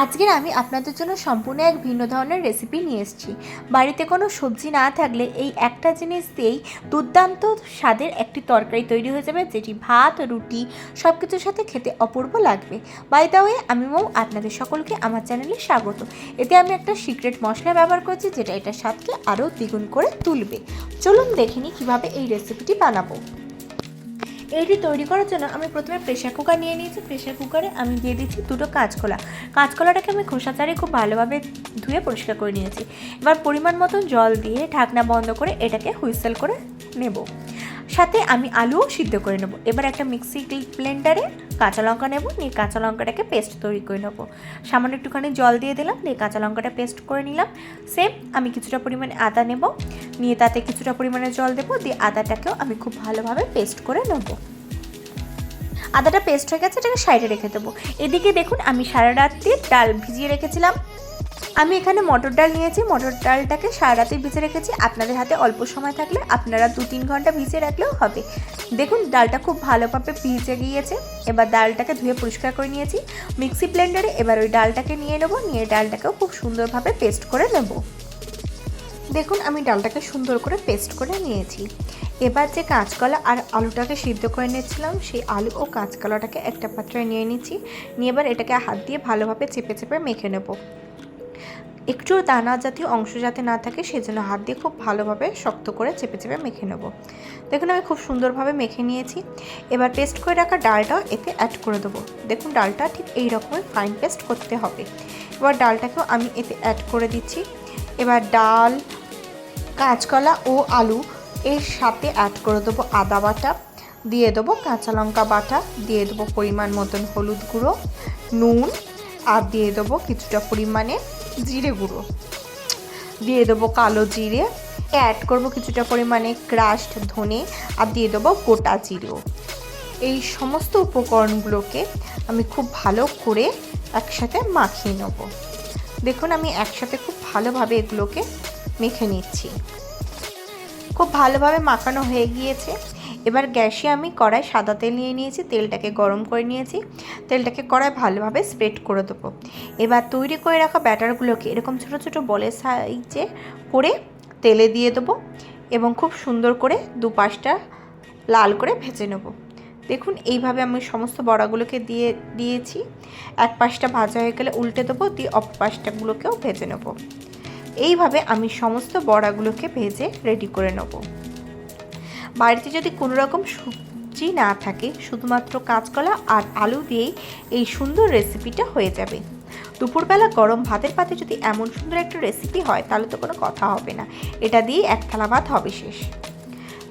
আজকের আমি আপনাদের জন্য সম্পূর্ণ এক ভিন্ন ধরনের রেসিপি নিয়ে এসেছি। বাড়িতে কোনো সবজি না থাকলে এই একটা জিনিস দিয়েই দুর্দান্ত স্বাদের একটি তরকারি তৈরি হয়ে যাবে, যেটি ভাত, রুটি সব কিছুর সাথে খেতে অপূর্ব লাগবে। বাইদা হয়ে আমি মৌ, আপনাদের সকলকে আমার চ্যানেলে স্বাগত। এতে আমি একটা সিক্রেট মশলা ব্যবহার করছি, যেটা এটা স্বাদকে আরও দ্বিগুণ করে তুলবে। চলুন দেখে নিই কীভাবে এই রেসিপিটি বানাবো। এইটি তৈরি করার জন্য আমি প্রথমে প্রেশার কুকার নিয়ে নিয়েছি। প্রেশার কুকারে আমি দিয়ে দিচ্ছি দুটো কাঁচকলা। কাঁচকলাটাকে আমি খোসা ছাড়িয়ে খুব ভালোভাবে ধুয়ে পরিষ্কার করে নিয়েছি। এবার পরিমাণ মতন জল দিয়ে ঢাকনা বন্ধ করে এটাকে হুইসেল করে নেব। সাথে আমি আলুও সিদ্ধ করে নেব। এবার একটা মিক্সি ব্লেন্ডারে কাঁচা লঙ্কা নেব, নিয়ে কাঁচা লঙ্কাটাকে পেস্ট তৈরি করে নেব। সামান্য একটুখানি জল দিয়ে দিলাম দিয়ে কাঁচা লঙ্কাটা পেস্ট করে নিলাম। সেম আমি কিছুটা পরিমাণে আদা নেব, নিয়ে তাতে কিছুটা পরিমাণে জল দেবো, দিয়ে আদাটাকেও আমি খুব ভালোভাবে পেস্ট করে নেব। আদাটা পেস্ট হয়ে গেছে, এটাকে সাইডে রেখে দেবো। এদিকে দেখুন, আমি সারা রাত্রি ডাল ভিজিয়ে রেখেছিলাম। আমি এখানে মটর ডাল নিয়েছি, মটর ডালটাকে সারা রাতে ভিজে রেখেছি। আপনাদের হাতে অল্প সময় থাকলে আপনারা দু তিন ঘণ্টা ভিজিয়ে রাখলেও হবে। দেখুন, ডালটা খুব ভালোভাবে ভিজে গিয়েছে। এবার ডালটাকে ধুয়ে পরিষ্কার করে নিয়েছি। মিক্সি ব্লেন্ডারে এবার ওই ডালটাকে নিয়ে নেব, নিয়ে ডালটাকেও খুব সুন্দরভাবে পেস্ট করে নেব। দেখুন, আমি ডালটাকে সুন্দর করে পেস্ট করে নিয়েছি। এবার যে কাঁচকলা আর আলুটাকে সিদ্ধ করে নিয়েছিলাম, সেই আলু ও কাঁচকলাটাকে একটা পাত্রে নিয়ে নিচ্ছি নিয়ে এবার এটাকে হাত দিয়ে ভালোভাবে চেপে চেপে মেখে নেব। একটু দানা জাতীয় অংশ যাতে না থাকে, সেজন্য হাত দিয়ে খুব ভালোভাবে শক্ত করে চেপে চেপে মেখে নেব। দেখুন, আমি খুব সুন্দরভাবে মেখে নিয়েছি। এবার পেস্ট করে রাখা ডালটাও এতে অ্যাড করে দেবো। দেখুন, ডালটা ঠিক এই রকমের ফাইন পেস্ট করতে হবে। এবার ডালটাকেও আমি এতে অ্যাড করে দিচ্ছি। এবার ডাল, কাঁচকলা ও আলু এর সাথে অ্যাড করে দেবো আদা বাটা, দিয়ে দেবো কাঁচা লঙ্কা বাটা, দিয়ে দেবো পরিমাণ মতন হলুদ গুঁড়ো, নুন, আর দিয়ে দেবো কিছুটা পরিমাণে জিরে গুঁড়ো। দিয়ে দেবো কালো জিরে অ্যাড করব কিছুটা পরিমাণে ক্রাশড ধনে, আর দিয়ে দেবো গোটা জিরেও। এই সমস্ত উপকরণগুলোকে আমি খুব ভালো করে একসাথে মাখিয়ে নেব। দেখুন, আমি একসাথে খুব ভালোভাবে এগুলোকে মেখে নিচ্ছি। খুব ভালোভাবে মাখানো হয়ে গিয়েছে। এবার গ্যাসে আমি কড়াই সাদা তেল নিয়ে নিয়েছি, তেলটাকে গরম করে নিয়েছি। তেলটাকে কড়াই ভালোভাবে স্প্রেড করে দেবো। এবার তৈরি করে রাখা ব্যাটারগুলোকে এরকম ছোটো ছোটো বলের সাইজে করে তেলে দিয়ে দেবো এবং খুব সুন্দর করে দুপাশটা লাল করে ভেজে নেব। দেখুন, এইভাবে আমি সমস্ত বড়াগুলোকে দিয়ে দিয়েছি। এক পাশটা ভাজা হয়ে গেলে উল্টে দেবো, দিয়ে অপর পাশটাগুলোকেও ভেজে নেব। এইভাবে আমি সমস্ত বড়াগুলোকে ভেজে রেডি করে নেব। বাড়িতে যদি কোনো রকম সবজি না থাকে, শুধুমাত্র কাঁচকলা আর আলু দিয়েই এই সুন্দর রেসিপিটা হয়ে যাবে। দুপুরবেলা গরম ভাতের পাতে যদি এমন সুন্দর একটা রেসিপি হয়, তাহলে তো কোনো কথা হবে না। এটা দিয়ে এক থালা ভাত হবে শেষ।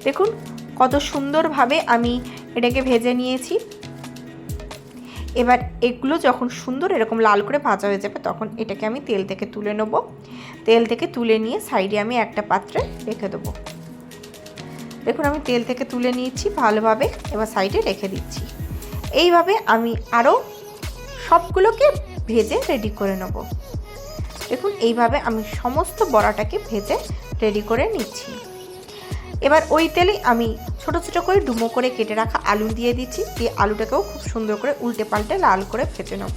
দেখুন, কত সুন্দরভাবে আমি এটাকে ভেজে নিয়েছি। এবার এগুলো যখন সুন্দর এরকম লাল করে ভাজা হয়ে যাবে, তখন এটাকে আমি তেল থেকে তুলে নেব। তেল থেকে তুলে নিয়ে সাইডে আমি একটা পাত্রে রেখে দেবো। দেখুন, আমি তেল থেকে তুলে নিয়েছি ভালোভাবে, এবার সাইডে রেখে দিচ্ছি। এইভাবে আমি আরও সবগুলোকে ভেজে রেডি করে নেব। দেখুন, এইভাবে আমি সমস্ত বড়াটাকে ভেজে রেডি করে নিচ্ছি। এবার ওই তেলেই আমি ছোট ছোট করে ডুমো করে কেটে রাখা আলু দিয়ে দিচ্ছি। দিয়ে আলুটাকেও খুব সুন্দর করে উল্টে পাল্টে লাল করে ভেজে নেব।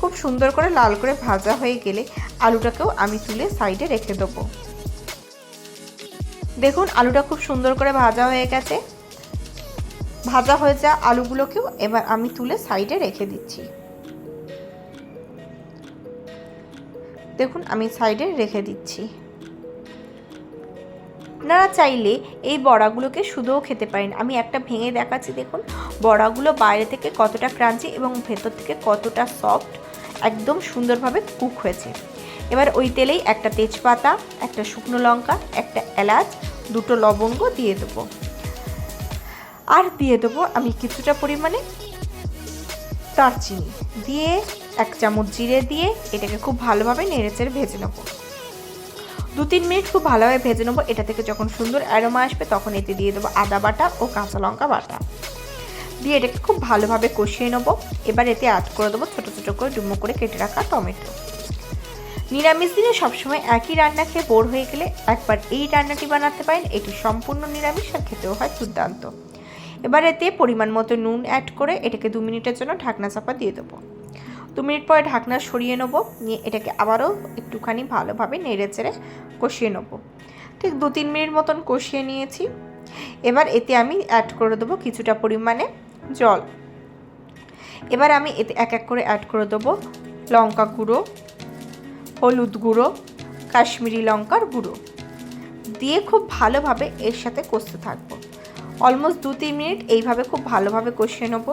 খুব সুন্দর করে লাল করে ভাজা হয়ে গেলে আলুটাকেও আমি তুলে সাইডে রেখে দেবো। দেখুন, আলুটা খুব সুন্দর করে ভাজা হয়ে গেছে। ভাজা হয়ে যা আলুগুলোকেও এবার আমি তুলে সাইডে রেখে দিচ্ছি। দেখুন, আমি সাইডে রেখে দিচ্ছি। আপনারা চাইলে এই বড়াগুলোকে শুধুও খেতে পারেন। আমি একটা ভেঙে দেখাচ্ছি, দেখুন। বড়াগুলো বাইরে থেকে কতটা ক্রাঞ্চি এবং ভেতর থেকে কতটা সফট। একদম সুন্দরভাবে কুক হয়েছে। এবার ওই তেলেই একটা তেজপাতা, একটা শুকনো লঙ্কা, একটা এলাচ, দুটো লবঙ্গ দিয়ে দেবো। আর দিয়ে দেবো আমি কিছুটা পরিমাণে দারচিনি। দিয়ে এক চামচ জিরে দিয়ে এটাকে খুব ভালোভাবে নেড়েচেড়ে ভেজে নেব। দু তিন মিনিট খুব ভালোভাবে ভেজে নেব। এটা থেকে যখন সুন্দর অ্যারোমা আসবে তখন এতে দিয়ে দেবো আদা বাটা ও কাঁচা লঙ্কা বাটা। দিয়ে এটাকে খুব ভালোভাবে কষিয়ে নেব। এবার এতে অ্যাড করে দেবো ছোটো ছোটো করে ডুমো করে কেটে রাখা টমেটো। নিরামিষ দিনে সবসময় একই রান্না খেয়ে বোর হয়ে গেলে একবার এই রান্নাটি বানাতে পারেন। এটি সম্পূর্ণ নিরামিষ আর খেতেও হয় দুর্দান্ত। এবার এতে পরিমাণ মতো নুন অ্যাড করে এটাকে দু মিনিটের জন্য ঢাকনা চাপা দিয়ে দেবো। দু মিনিট পরে ঢাকনা সরিয়ে নেব, নিয়ে এটাকে আবারও একটুখানি ভালোভাবে নেড়ে চেড়ে কষিয়ে নেব। ঠিক দু তিন মিনিট মতন কষিয়ে নিয়েছি। এবার এতে আমি অ্যাড করে দেবো কিছুটা পরিমাণে জল। এবার আমি এতে এক এক করে অ্যাড করে দেবো লঙ্কা গুঁড়ো, হলুদ গুঁড়ো, কাশ্মীরি লঙ্কার গুঁড়ো। দিয়ে খুব ভালোভাবে এর সাথে কষতে থাকব। অলমোস্ট দু তিন মিনিট এইভাবে খুব ভালোভাবে কষিয়ে নেব।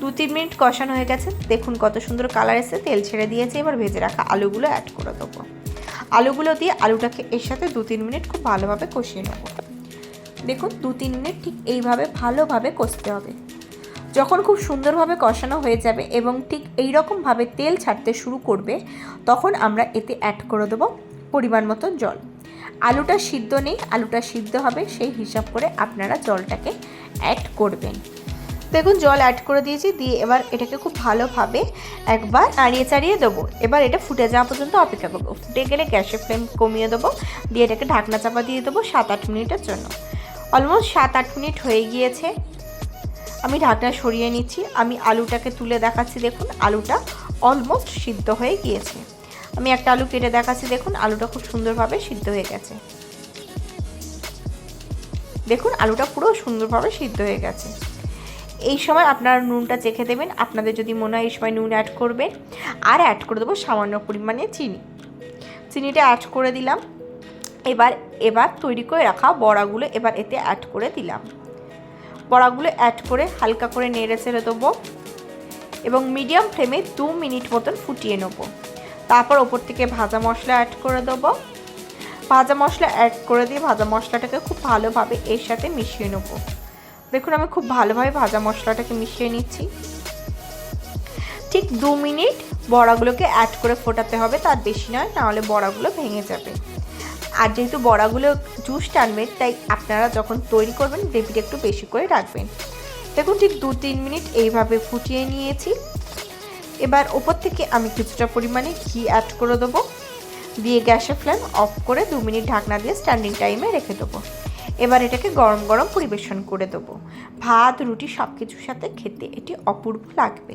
দু তিন মিনিট কষানো হয়ে গেছে। দেখুন কত সুন্দর কালার এসে তেল ছেড়ে দিয়েছে। এবার ভেজে রাখা আলুগুলো অ্যাড করে দেবো। আলুগুলো দিয়ে আলুটাকে এর সাথে দু তিন মিনিট খুব ভালোভাবে কষিয়ে নেব। দেখুন দু তিন মিনিট ঠিক এইভাবে ভালোভাবে কষতে হবে। যখন খুব সুন্দরভাবে কষানো হয়ে যাবে এবং ঠিক এই রকমভাবে তেল ছাড়তে শুরু করবে, তখন আমরা এতে অ্যাড করে দেবো পরিমাণ মতো জল। আলুটা সিদ্ধ নেই, আলুটা সিদ্ধ হবে, সেই হিসাব করে আপনারা জলটাকে অ্যাড করবেন। দেখুন, জল অ্যাড করে দিয়েছি, দিয়ে এবার এটাকে খুব ভালোভাবে একবার নাড়িয়ে চাড়িয়ে দেবো। এবার এটা ফুটে যাওয়া পর্যন্ত অপেক্ষা করব। ফুটে গেলে গ্যাসের ফ্লেম কমিয়ে দেবো, দিয়ে এটাকে ঢাকনা চাপা দিয়ে দেবো সাত আট মিনিটের জন্য। অলমোস্ট সাত আট মিনিট হয়ে গিয়েছে। আমি ঢাকনা সরিয়ে নিচ্ছি। আমি আলুটাকে তুলে দেখাচ্ছি, দেখুন। আলুটা অলমোস্ট সিদ্ধ হয়ে গিয়েছে। আমি একটা আলু কেটে দেখাচ্ছি, দেখুন। আলুটা খুব সুন্দরভাবে সিদ্ধ হয়ে গেছে। দেখুন, আলুটা পুরো সুন্দরভাবে সিদ্ধ হয়ে গেছে। এই সময় আপনারা নুনটা চেখে দেবেন। আপনাদের যদি মনে হয় এই সময় নুন অ্যাড করবেন। আর অ্যাড করে দেবো সামান্য পরিমাণে চিনি। চিনিটা অ্যাড করে দিলাম। এবার এবার তৈরি করে রাখা বড়াগুলো এবার এতে অ্যাড করে দিলাম। বড়াগুলো অ্যাড করে হালকা করে নেড়ে ছেড়ে দেবো এবং মিডিয়াম ফ্লেমে দু মিনিট মতন ফুটিয়ে নেব। তারপর ওপর থেকে ভাজা মশলা অ্যাড করে দেবো। ভাজা মশলা অ্যাড করে দিয়ে ভাজা মশলাটাকে খুব ভালোভাবে এর সাথে মিশিয়ে নেব। দেখুন, আমি খুব ভালোভাবে ভাজা মশলাটাকে মিশিয়ে নিচ্ছি। ঠিক দু মিনিট বড়াগুলোকে অ্যাড করে ফোটাতে হবে, তার বেশি নয়, নাহলে বড়াগুলো ভেঙে যাবে। আর যেহেতু বড়াগুলো জুস টানবে তাই আপনারা যখন তৈরি করবেন গ্রেভিটা একটু বেশি করে রাখবেন। দেখুন, ঠিক দু তিন মিনিট এইভাবে ফুটিয়ে নিয়েছি। এবার ওপর থেকে আমি কিছুটা পরিমাণে ঘি অ্যাড করে দেবো। দিয়ে গ্যাসের ফ্লেম অফ করে দু মিনিট ঢাকনা দিয়ে স্ট্যান্ডিং টাইমে রেখে দেবো। এবার এটাকে গরম গরম পরিবেশন করে দেবো। ভাত, রুটি সব কিছুর সাথে খেতে এটি অপূর্ব লাগবে।